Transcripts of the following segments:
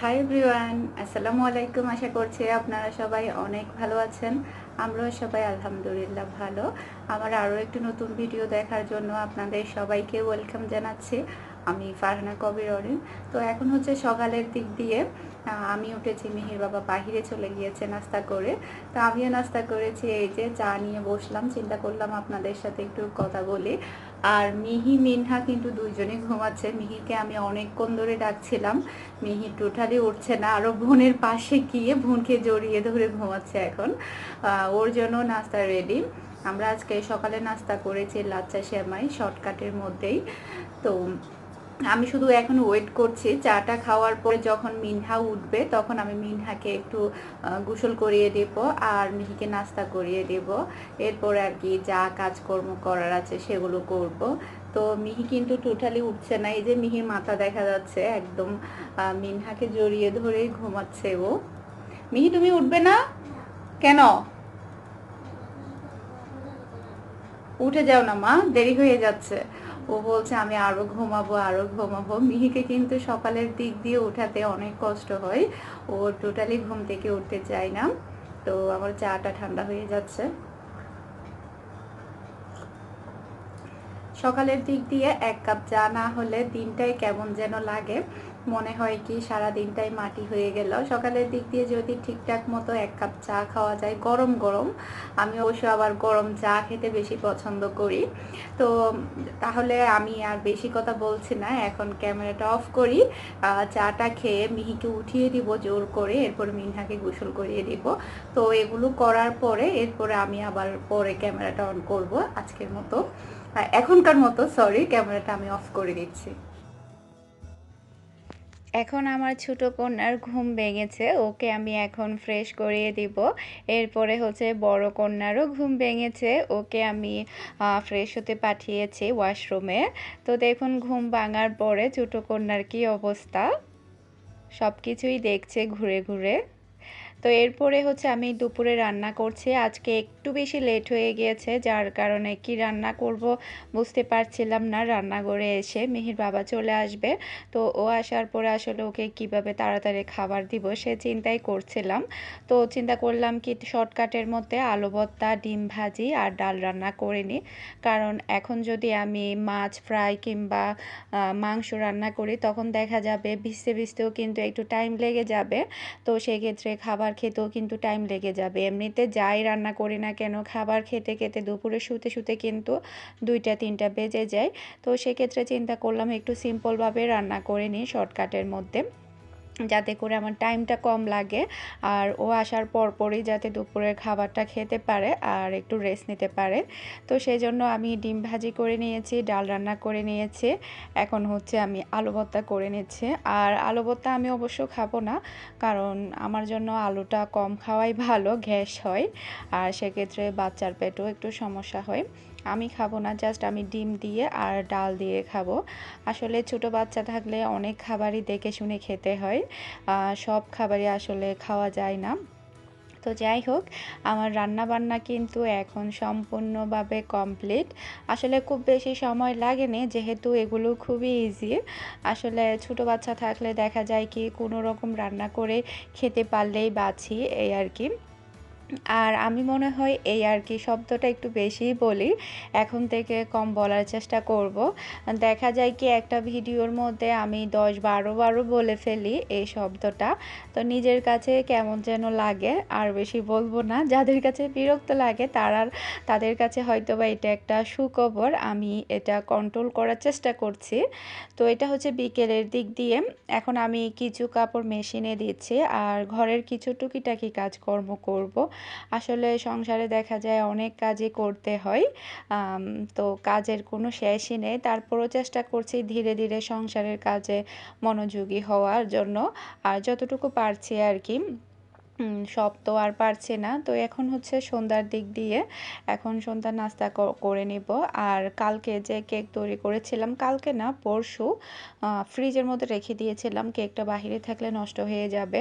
Hi everyone আসসালামু আলাইকুম। আশা করছি আপনারা সবাই অনেক ভালো আছেন। আমরাও সবাই আলহামদুলিল্লাহ ভালো। আমার আরও একটি নতুন ভিডিও দেখার জন্য আপনাদের সবাইকে ওয়েলকাম জানাচ্ছি। আমি ফারহানা কবির অরিন। তো এখন হচ্ছে সকালের দিক দিয়ে আমি উঠেছি মিহির বাবা বাহিরে চলে গিয়েছে নাস্তা করে। তো আমিও নাস্তা করেছি, এই যে চা নিয়ে বসলাম। চিন্তা করলাম আপনাদের সাথে একটু কথা বলি। আর মিহি, মিনহা কিন্তু দুইজনে ঘুমাচ্ছে। মিহিকে আমি অনেকক্ষণ ধরে ডাকছিলাম। মিহি টোটালি উঠছে না। আরও বোনের পাশে গিয়ে বোনকে জড়িয়ে ধরে ঘুমাচ্ছে এখন। ওর জন্য নাস্তা রেডি আমরা আজকে সকালে নাস্তা করেছি লাচ্চা শ্যামাই শর্টকাটের মধ্যেই। তো আমি শুধু এখন ওয়েট করছি। চাটা খাওয়ার পরে যখন মিনহা উঠবে, তখন আমি মিনহাকে একটু গোসল করিয়ে দেব আর মিহিকে নাস্তা করিয়ে দেব। এরপর আর কি যা কাজকর্ম করার আছে সেগুলো করব। তো মিহি কিন্তু টোটালি উঠছে না। এই যে মিহির মাথা দেখা যাচ্ছে, একদম মিনহাকে জড়িয়ে ধরেই ঘুমাচ্ছে ও। মিহি, তুমি উঠবে না? কেন? উঠে যাও না মা, দেরি হয়ে যাচ্ছে। ও বলছে, আমি আরও ঘুমাবো আরও ঘুমাবো। মিহিকে কিন্তু সকালের দিক দিয়ে উঠাতে অনেক কষ্ট হয়। ও টোটালি ঘুম থেকে উঠতে চায় না। তো আমার চাটা ঠান্ডা হয়ে যাচ্ছে। সকালের দিক দিয়ে এক কাপ চা না হলে দিনটাই কেমন যেন লাগে। মনে হয় কি সারা দিনটাই মাটি হয়ে গেল। সকালের দিক দিয়ে যদি ঠিকঠাক মতো এক কাপ চা খাওয়া যায়, গরম গরম। আমি অবশ্য আবার গরম চা খেতে বেশি পছন্দ করি। তো তাহলে আমি আর বেশি কথা বলছি না, এখন ক্যামেরাটা অফ করি। চাটা খেয়ে মিহিকে উঠিয়ে দিব জোর করে, এরপর মিনহাকে গোসল করিয়ে দিব। তো এগুলো করার পরে এরপরে আমি আবার পরে ক্যামেরাটা অন করব আজকের মতো। এখনকার মতো সরি ক্যামেরাটা আমি অফ করে দিচ্ছি। এখন আমার ছোট কন্যার ঘুম ভেঙেছে, ওকে আমি এখন ফ্রেশ করিয়ে দিব। এরপরে হচ্ছে বড় কন্যারও ঘুম ভেঙেছে, ওকে আমি ফ্রেশ হতে পাঠিয়েছি ওয়াশরুমে তো দেখুন ঘুম ভাঙার পরে ছোট কন্যার কী অবস্থা? সব কিছুই দেখছে ঘুরে ঘুরে। তো এরপরে হচ্ছে আমি দুপুরে রান্না করছি। আজকে একটু বেশি লেট হয়ে গিয়েছে, যার কারণে কি রান্না করব বুঝতে পারছিলাম না। রান্নাঘরে এসে মিহির বাবা চলে আসবে। তো ও আসার পরে আসলে ওকে কীভাবে তাড়াতাড়ি খাবার দিব সে চিন্তাই করছিলাম। তো চিন্তা করলাম কি শর্টকাটের মধ্যে আলু ভর্তা, ডিম ভাজি আর ডাল রান্না করে নিই। কারণ এখন যদি আমি মাছ ফ্রাই কিংবা মাংস রান্না করি, তখন দেখা যাবে ভিজতে ভিজতেও কিন্তু একটু টাইম লেগে যাবে। তো সেক্ষেত্রে খাবার খেতেও কিন্তু টাইম লেগে যাবে। এমনিতে যাই রান্না করি না কেন, খাবার খেতে খেতে দুপুরে শুতে শুতে কিন্তু দুইটা, তিনটা বেজে যায়। তো সেক্ষেত্রে চিন্তা করলাম একটু সিম্পলভাবে রান্না করে নিই শর্টকাটের মধ্যে। যাতে করে আমার টাইমটা কম লাগে। আর ও আসার পরপরই যাতে দুপুরের খাবারটা খেতে পারে আর একটু রেস্ট নিতে পারে। তো সেই জন্য আমি ডিম ভাজি করে নিয়েছি, ডাল রান্না করে নিয়েছি। এখন হচ্ছে আমি আলু ভর্তা করে নিচ্ছি। আর আলু ভর্তা আমি অবশ্য খাব না, কারণ আমার জন্য আলুটা কম খাওয়াই ভালো, গ্যাস হয়। আর সেক্ষেত্রে বাচ্চার পেটেও একটু সমস্যা হয়। আমি খাব না জাস্ট আমি ডিম দিয়ে আর ডাল দিয়ে খাব। আসলে ছোট বাচ্চা থাকলে অনেক খাবারই দেখে শুনে খেতে হয় সব খাবারই আসলে খাওয়া যায় না। তো যাই হোক, আমার রান্না বান্না কিন্তু এখন সম্পূর্ণভাবে কমপ্লিট। আসলে খুব বেশি সময় লাগেনি, যেহেতু এগুলো খুবই ইজি আসলে ছোট বাচ্চা থাকলে দেখা যায় কি কোনো রকম রান্না করে খেতে পারলেই বাঁচি, এই আর কি। আর আমি মনে হয় এই আর কি শব্দটা একটু বেশিই বলি। এখন থেকে কম বলার চেষ্টা করব। দেখা যায় কি একটা ভিডিওর মধ্যে আমি দশ বারো বারো বলে ফেলি এই শব্দটা। তো নিজের কাছে কেমন যেন লাগে, আর বেশি বলব না। যাদের কাছে বিরক্ত লাগে তারা, তাদের কাছে হয়তো বা এটা একটা সুখবর। আমি এটা কন্ট্রোল করার চেষ্টা করছি। তো এটা হচ্ছে বিকেলের দিক দিয়ে। এখন আমি কিছু কাপড় মেশিনে দিচ্ছি, আর ঘরের কিছু টুকিটাকি কাজকর্ম করব। আসলে সংসারে দেখা যায় অনেক কাজই করতে হয় তো কাজের কোনো শেষই নেই। তারপরও চেষ্টা করছি ধীরে ধীরে সংসারের কাজে মনোযোগী হওয়ার জন্য। আর যতটুকু পারছি আর কি সব তো আর পারছে না। তো এখন হচ্ছে সন্ধ্যার দিক দিয়ে এখন সন্ধ্যার নাস্তা করে নিব। আর কালকে যে কেক তৈরি করেছিলাম, কালকে না, পরশু ফ্রিজের মধ্যে রেখে দিয়েছিলাম। কেকটা বাহিরে থাকলে নষ্ট হয়ে যাবে।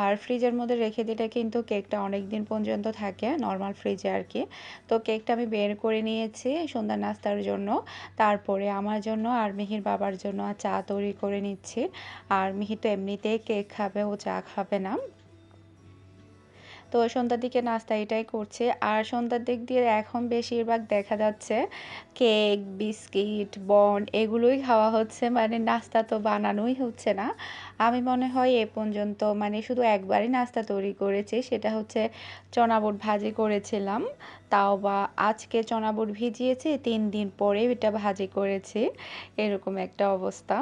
আর ফ্রিজের মধ্যে রেখে দিলে কিন্তু কেকটা অনেক দিন পর্যন্ত থাকে, নর্মাল ফ্রিজে আর কি। তো কেকটা আমি বের করে নিয়েছি সন্ধ্যার নাস্তার জন্য। তারপরে আমার জন্য আর মিহির বাবার জন্য চা তৈরি করে নিচ্ছি। আর মিহি তো এমনিতেই কেক খাবে, ও চা খাবে না। তো সন্ধ্যার দিকে নাস্তা এটাই করছে। আর সন্ধ্যার দিক দিয়ে এখন বেশিরভাগ দেখা যাচ্ছে কেক, বিস্কিট, বন এগুলোই খাওয়া হচ্ছে। মানে নাস্তা তো বানানোই হচ্ছে না। আমি মনে হয় এ পর্যন্ত মানে শুধু একবারই নাস্তা তৈরি করেছি, সেটা হচ্ছে চনা বুট ভাজি করেছিলাম। তাও বা আজকে চনা বুট ভিজিয়েছি, তিন দিন পরে এটা ভাজি করেছি। এরকম একটা অবস্থা।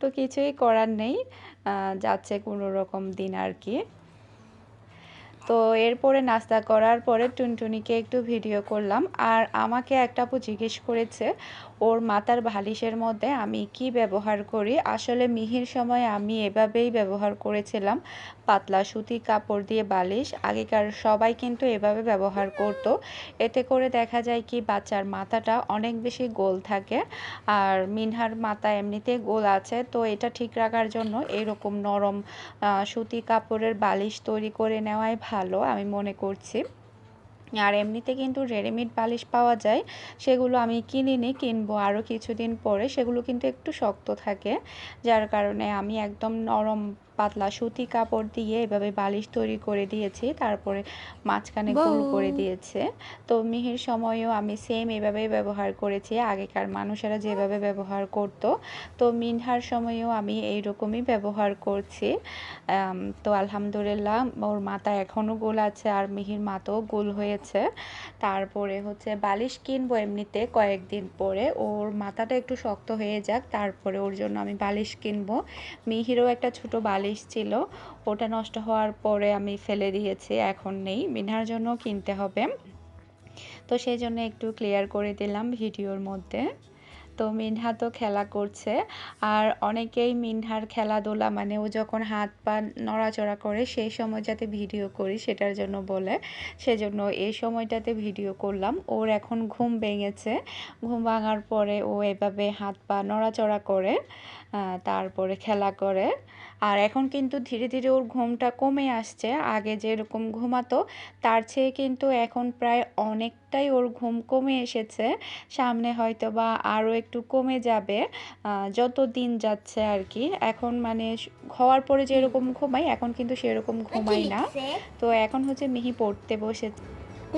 তো কিছুই করার নেই। যাচ্ছে কোনো রকম দিন আর কি। তো এরপরে নাস্তা করার পরে টুনটুনিকে একটু ভিডিও করলাম আর আমাকে একটা আপু জিজ্ঞেস করেছে ওর মাথার বালিশের মধ্যে আমি কি ব্যবহার করি? আসলে মিহির সময় আমি এভাবেই ব্যবহার করেছিলাম। পাতলা সুতি কাপড় দিয়ে বালিশ। আগেকার সবাই কিন্তু এভাবে ব্যবহার করত। এতে করে দেখা যায় কি, বাচ্চার মাথাটা অনেক বেশি গোল থাকে। আর মিনহার মাথা এমনিতে গোল আছে। তো এটা ঠিক রাখার জন্য এরকম নরম সুতি কাপড়ের বালিশ তৈরি করে নেওয়াই ভালো, আমি মনে করছি। আর এমনিতে কিন্তু রেডিমেড বালিশ পাওয়া যায়, সেগুলো আমি কিনিনি, কিনবো আরও কিছুদিন পরে, সেগুলো কিন্তু একটু শক্ত থাকে, যার কারণে আমি একদম নরম পাতলা সুতি কাপড় দিয়ে এভাবে বালিশ তৈরি করে দিয়েছি তারপরে মাঝখানে গোল করে দিয়েছে। তো মিহির সময়ও আমি সেম এভাবেই ব্যবহার করেছি আগেকার মানুষেরা যেভাবে ব্যবহার করতো। তো মিনহার সময়ও আমি এইরকমই ব্যবহার করছি। তো আলহামদুলিল্লাহ ওর মাথা এখনও গোল আছে আর মিহির মাথাও গোল হয়েছে। তারপরে হচ্ছে বালিশ কিনবো এমনিতে কয়েকদিন পরে ওর মাথাটা একটু শক্ত হয়ে যাক তারপরে ওর জন্য আমি বালিশ কিনবো। মিহিরও একটা ছোট বালিশ ছিল। ওটা নষ্ট হওয়ার পরে আমি ফেলে দিয়েছি, এখন নেই। মিনহার জন্য কিনতে হবে। তো সেই জন্য একটু ক্লিয়ার করে দিলাম ভিডিওর মধ্যে। তো মিনহা তো খেলা করছে। আর অনেকেই মিনহার খেলাধুলা মানে ও যখন হাত পা নড়াচড়া করে, সেই সময় যাতে ভিডিও করি সেটার জন্য বলে। সেজন্য এই সময়টাতে ভিডিও করলাম। ওর এখন ঘুম ভেঙেছে। ঘুম ভাঙার পরে ও এভাবে হাত পা নড়াচড়া করে তারপরে খেলা করে। আর এখন কিন্তু ধীরে ধীরে ওর ঘুমটা কমে আসছে। আগে যেরকম ঘুমাতো তার চেয়ে কিন্তু এখন প্রায় অনেকটাই ওর ঘুম কমে এসেছে। সামনে হয়তো বা আরও একটু কমে যাবে যত দিন যাচ্ছে আর কি এখন মানে হওয়ার পরে যেরকম ঘুমাই এখন কিন্তু সেরকম ঘুমাই না। তো এখন হচ্ছে মিহি পড়তে বসে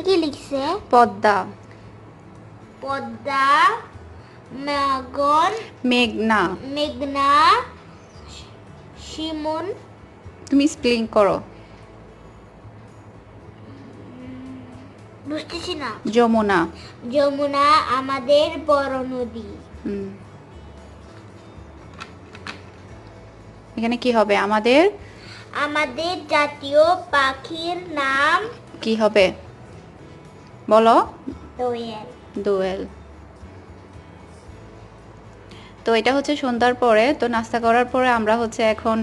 কি লিখছে পদ্মা। পদ্মা মাগন মেঘনা। মেঘনা শিমন তুমি স্প্লিং করো। বুঝতেছি না। যমুনা। যমুনা আমাদের বড় নদী। হুম। এখানে কি হবে? আমাদের? আমাদের জাতীয় পাখির নাম কি হবে? বলো। দোয়েল। দোয়েল। তো এটা হচ্ছে সন্ধ্যার পরে, তো নাস্তা করার পরে আমরা হচ্ছে এখন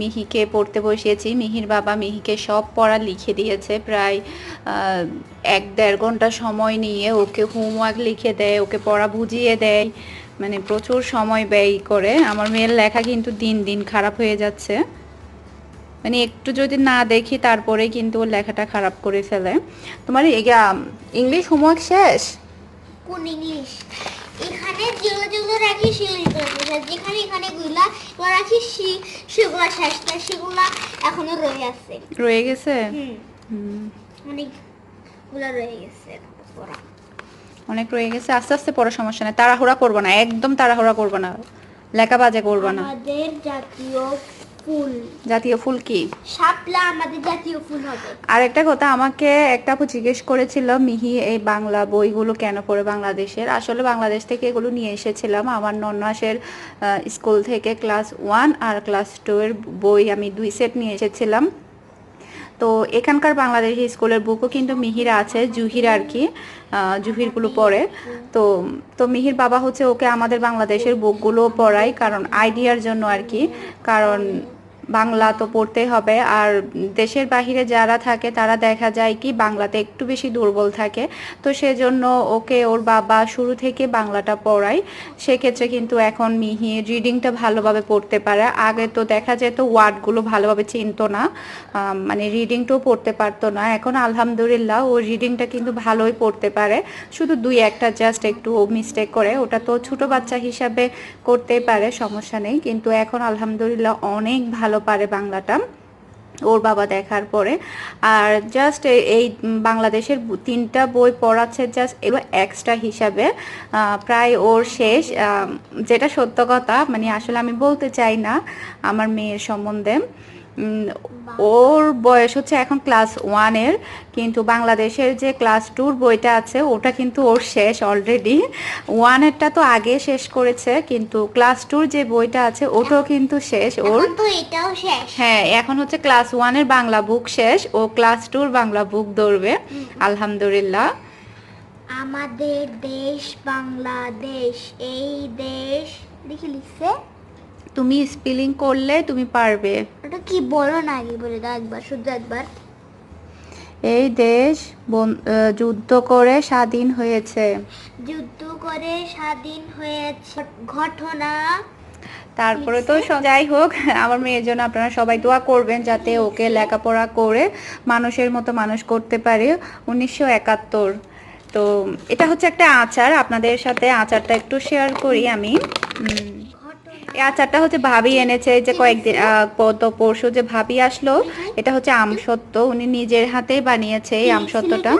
মিহিকে পড়তে বসিয়েছি। মিহির বাবা মিহিকে সব পড়া লিখে দিয়েছে প্রায় এক দেড় ঘণ্টা সময় নিয়ে ওকে হোমওয়ার্ক লিখে দেয়, ওকে পড়া বুঝিয়ে দেয়। মানে প্রচুর সময় ব্যয় করে। আমার মেয়ের লেখা কিন্তু দিন দিন খারাপ হয়ে যাচ্ছে। মানে একটু যদি না দেখি তারপরে কিন্তু ওর লেখাটা খারাপ করে ফেলে। তোমার ইংলিশ হোমওয়ার্ক শেষ? কোন ইংলিশ? এখানে যেগুলো যেগুলো রাখি সেগুলো যেখানে এখানে গুলা এগুলো রাখি সেগুলো শেষ না সেগুলা এখনও রয়ে আছে। রয়ে গেছে? হুম। হুম, অনেকগুলা রয়ে গেছে পড়া। অনেক রয়ে গেছে। আস্তে আস্তে পড়ার সমস্যা নেই। তাড়াহুড়া করব না একদম তাড়াহুড়া করব না। লেখা বাজে করব না। আমাদের জাতীয় ফুল। জাতীয় ফুল কি? শাপলা আমাদের জাতীয় ফুল হবে। আর একটা কথা আমাকে একটা আপু জিজ্ঞেস করেছিল মিহি এই বাংলা বইগুলো কেন পড়ে বাংলাদেশের? আসলে বাংলাদেশ থেকে এগুলো নিয়ে এসেছিলাম। আমার নন্নাসের স্কুল থেকে ক্লাস ওয়ান আর ক্লাস টু এর বই আমি দুই সেট নিয়ে এসেছিলাম। তো এখানকার বাংলাদেশি স্কুলের বুকও কিন্তু মিহির আছে জুহির আর কি জুহিরগুলো পড়ে। তো তো মিহির বাবা হচ্ছে ওকে আমাদের বাংলাদেশের বুকগুলো পড়ায় কারণ আইডিয়ার জন্য আর কি। কারণ বাংলা তো পড়তে হবে। আর দেশের বাহিরে যারা থাকে, তারা দেখা যায় কি বাংলাতে একটু বেশি দুর্বল থাকে। তো সেজন্য ওকে ওর বাবা শুরু থেকে বাংলাটা পড়ায়। সেক্ষেত্রে কিন্তু এখন মিহি রিডিংটা ভালোভাবে পড়তে পারে। আগে তো দেখা যেত ওয়ার্ডগুলো ভালোভাবে চিনতো না। মানে রিডিংটাও পড়তে পারতো না। এখন আলহামদুলিল্লাহ ও রিডিংটা কিন্তু ভালোই পড়তে পারে। শুধু দুই একটা জাস্ট একটু মিস্টেক করে। ওটা তো ছোট বাচ্চা হিসাবে করতেই পারে, সমস্যা নেই। কিন্তু এখন আলহামদুলিল্লাহ অনেক ভালো পারে বাংলাটা ওর বাবা দেখার পরে। আর জাস্ট এই বাংলাদেশের তিনটা বই পড়াচ্ছে জাস্ট এবার এক্সট্রা হিসাবে। প্রায় ওর শেষ। যেটা সত্য কথা মানে আসলে আমি বলতে চাই না আমার মেয়ের সম্বন্ধে। ওর বয়স হচ্ছে এখন ক্লাস ওয়ানের কিন্তু বাংলাদেশের যে ক্লাস টুর বইটা আছে ওটা কিন্তু ওর শেষ অলরেডি ওয়ানেরটা তো আগে শেষ করেছে কিন্তু ক্লাস টুর যে বইটা আছে ওটাও কিন্তু শেষ ওর। হ্যাঁ এখন হচ্ছে ক্লাস ওয়ানের বাংলা বুক শেষ ও ক্লাস টুর বাংলা বুক ধরবে আলহামদুলিল্লাহ। আমাদের দেশ বাংলাদেশ এই দেশ দেখি লিখছে। তুমি স্পেলিং করলে তুমি পারবে। ওটা কি বলো না আগে বলে দাও একবার শুদ্ধ একবার। এই দেশ যুদ্ধ করে স্বাধীন হয়েছে। যুদ্ধ করে স্বাধীন হয়েছে। ঘটনা তারপরে তো যাই হোক আমার মেয়ের জন্য আপনারা সবাই দোয়া করবেন যাতে ওকে লেখাপড়া করে মানুষের মতো মানুষ করতে পারে। উনিশশো একাত্তর। তো এটা হচ্ছে একটা আচার আপনাদের সাথে আচারটা একটু শেয়ার করি আমি। এই আচারটা হচ্ছে ভাবি এনেছে যে কয়েকদিন গত পরশু যে ভাবি আসলো এটা হচ্ছে আমসত্ত্ব। উনি নিজের হাতেই বানিয়েছে এই আমসত্ত্বটা।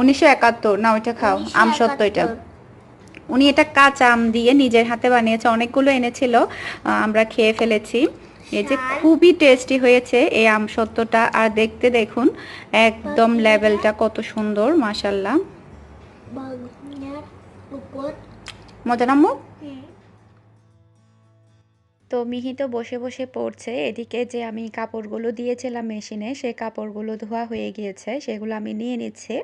উনিশশো একাত্তর না ওইটা খাও আমসত্ত্ব এটা। উনি এটা কাঁচা আম দিয়ে নিজের হাতে বানিয়েছে অনেকগুলো এনেছিল আমরা খেয়ে ফেলেছি। এই যে খুবই টেস্টি হয়েছে এই আমসত্ত্বটা আর দেখতে দেখুন একদম লেভেলটা কত সুন্দর উপর। মজা নামো তো মিহি তো বসে বসে পড়ছে। এদিকে যে আমি কাপড়গুলো দিয়েছিলাম মেশিনে, সে কাপড়গুলো ধোয়া হয়ে গিয়েছে, সেগুলো আমি নিয়ে নিচ্ছি।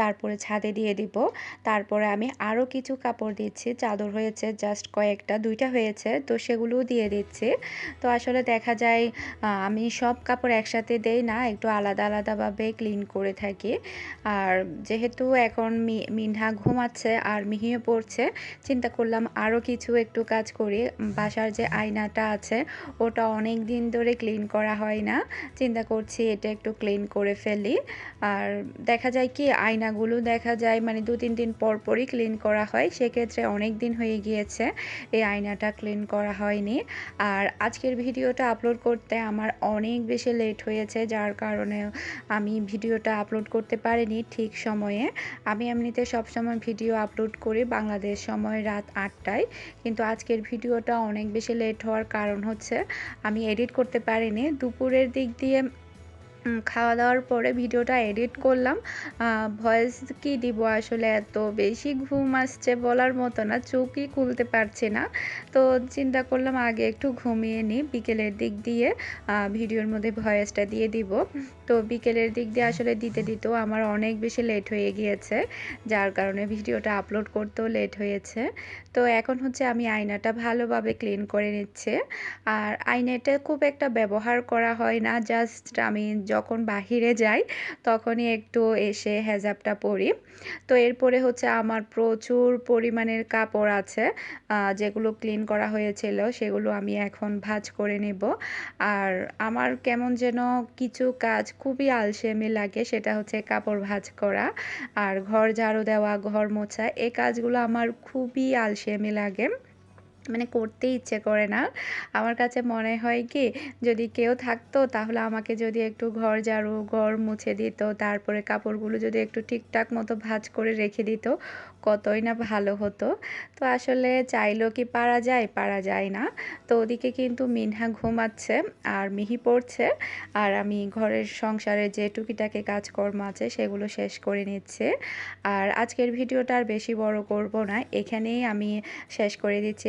তারপরে ছাদে দিয়ে দিব। তারপরে আমি আরও কিছু কাপড় দিচ্ছি। চাদর হয়েছে জাস্ট কয়েকটা, দুইটা হয়েছে, তো সেগুলোও দিয়ে দিচ্ছি। তো আসলে দেখা যায় আমি সব কাপড় একসাথে দেই না, একটু আলাদা আলাদাভাবে ক্লিন করে থাকি। আর যেহেতু এখন মিনহা ঘুমাচ্ছে আর মিহিও পড়ছে, চিন্তা করলাম আরও কিছু একটু কাজ করি। বাসার যে আয়নাটা আছে, ওটা অনেক দিন ধরে ক্লিন করা হয় না। চিন্তা করছি এটা একটু ক্লিন করে ফেলি। আর দেখা যায় কি, আয়নাগুলো দেখা যায় মানে দু, তিন দিন পর পরই ক্লিন করা হয়। সেক্ষেত্রে অনেক দিন হয়ে গিয়েছে, এই আয়নাটা ক্লিন করা হয়নি। আর আজকের ভিডিওটা আপলোড করতে আমার অনেক বেশি লেট হয়েছে, যার কারণে আমি ভিডিওটা আপলোড করতে পারিনি ঠিক সময়ে। আমি এমনিতে সবসময় ভিডিও আপলোড করি বাংলাদেশ সময় রাত আটটায়, কিন্তু আজকের ভিডিওটা অনেক বেশি লেট হওয়ার কারণ হচ্ছে আমি এডিট করতে পারিনি। দুপুরের দিক দিয়ে খাওয়া দাওয়ার পরে ভিডিওটা এডিট করলাম। ভয়েস কি দিব আসলে? এত বেশি ঘুম আসছে বলার মতো না, চোখই খুলতে পারছি না। তো চিন্তা করলাম আগে একটু ঘুমিয়ে নিই, বিকেলের দিক দিয়ে ভিডিওর মধ্যে ভয়েসটা দিয়ে দিব। তো বিকেলের দিক দিয়ে আসলে দিতে দিতেও আমার অনেক বেশি লেট হয়ে গিয়েছে, যার কারণে ভিডিওটা আপলোড করতেও লেট হয়েছে। তো এখন হচ্ছে আমি আয়নাটা ভালোভাবে ক্লিন করে নিচ্ছে। আর আয়নাটা খুব একটা ব্যবহার করা হয় না জাস্ট আমি যখন বাহিরে যাই তখনই একটু এসে হেজাবটা পরি। তো এরপরে হচ্ছে আমার প্রচুর পরিমাণের কাপড় আছে যেগুলো ক্লিন করা হয়েছিল সেগুলো আমি এখন ভাঁজ করে নেব। আর আমার কেমন যেন কিছু কাজ খুবই আলসেমি লাগে, সেটা হচ্ছে কাপড় ভাঁজ করা। আর ঘর ঝাড়ু দেওয়া, ঘর মোছা এই কাজগুলো আমার খুবই আলসেমি লাগে মানে করতে ইচ্ছে করে না। আমার কাছে মনে হয় কি, যদি কেউ থাকতো তাহলে আমাকে যদি একটু ঘর ঝাড়ু, ঘর মুছে দিত, তারপরে কাপড়গুলো যদি একটু ঠিকঠাক মতো ভাঁজ করে রেখে দিত, কতই না ভালো হতো। তো আসলে চাইলেও কি পারা যায় পারা যায় না। তো ওদিকে কিন্তু মিনহা ঘুমাচ্ছে আর মিহি পড়ছে আর আমি ঘরের সংসারে যে টুকিটাকি কাজকর্ম আছে সেগুলো শেষ করে নিচ্ছে। আর আজকের ভিডিওটা আর বেশি বড় করব না, এখানেই আমি শেষ করে দিচ্ছি।